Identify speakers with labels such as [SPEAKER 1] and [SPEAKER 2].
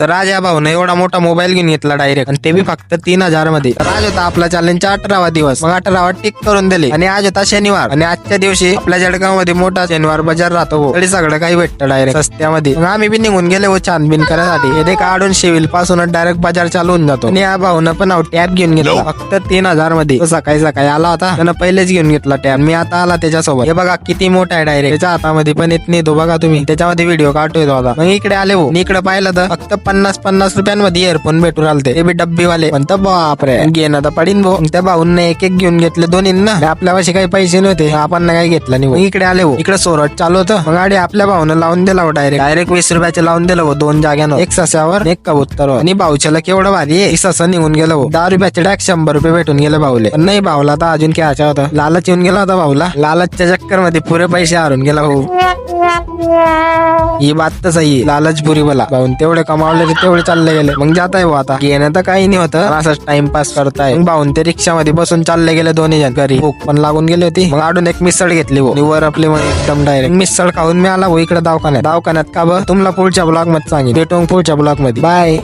[SPEAKER 1] तर राज या भाऊन एवढा मोठा मोबाईल घेऊन घेतला डायरेक्ट आणि ते बी फक्त तीन हजारमध्ये. तर आज होता आपला चॅलेंजचा अठरावा दिवस. मग अठरावा टिक करून दिले. आणि आज होता शनिवार. आणि आजच्या दिवशी आपल्या जळगावमध्ये मोठा शनिवार बाजार राहतो हो. तरी सगळं काही भेटतं डायरेक्ट सस्त्यामध्ये मग आम्ही बी निघून गेले हो छान बिन करायसाठी. हे काढून शेविलपासून डायरेक्ट बाजार चालू होऊन जातो. आणि या भाऊन पण टॅब घेऊन घेतला. फक्त तीन हजारमध्ये. सकाळी सकाळी आला होता. त्यानं पहिलेच घेऊन घेतला टॅब मी आता आला त्याच्यासोबत. हे बघा किती मोठा आहे डायरेक्ट त्याच्या हातामध्ये पण येत नाही तो बघा तुम्ही. त्याच्यामध्ये व्हिडिओ काढतोय मग इकडे आले हो. इकडे पाहिलं तर फक्त पन्नास पन्नास रुपयांमध्ये इयरफोन भेटून आलते. ते बी डब्बीवाले. तर बापरे. घेणं तर पडीन भाऊ. त्या भाऊन एक एक घेऊन घेतले दोन्हींना. आपल्यापाशी काही पैसे नव्हते. आपण काही घेतलं नाही मग इकडे आले हो इकडे सोरट चालू होतं. गाडी आपल्या भाऊनं लावून दिला डायरेक्ट डायरेक्ट वीस रुपयाचे लावून दिलं हो दोन जाग्यानं. एक सस्यावर एक कबूतर. आणि भाऊच्याला केवढं भारी आहे. ससं निघून गेलं हो दहा रुपयाचे डायरेक्ट शंभर रुपये भेटून गेले भाऊले. नाही भाऊला तर अजून खेळायचा होता लालच येऊन गेला होता भाऊला. लालचच्या चक्करमध्ये पुरे पैसे हारून गेला भाऊ. ही बात तर सही आहे. लालच पुरी बोला भाऊन तेवढे कमावले की तेवढे चालले गेले. मग जात आहे आता. घेणं तर काही नाही होतं. असंच टाइमपास करताय. भाऊन ते रिक्षामध्ये बसून चालले गेले दोन्ही जण घरी. भूक पण लागून गेली होती. मग आडून एक मिसळ घेतली हो. वर आपली मग एकदम डायरेक्ट मिसळ खाऊन मी आला हो इकडे दवाखान्यात. दवाखान्यात का बरं? तुम्हाला पुढच्या ब्लॉगमध्ये सांगेन. भेटून पुढच्या ब्लॉगमध्ये. बाय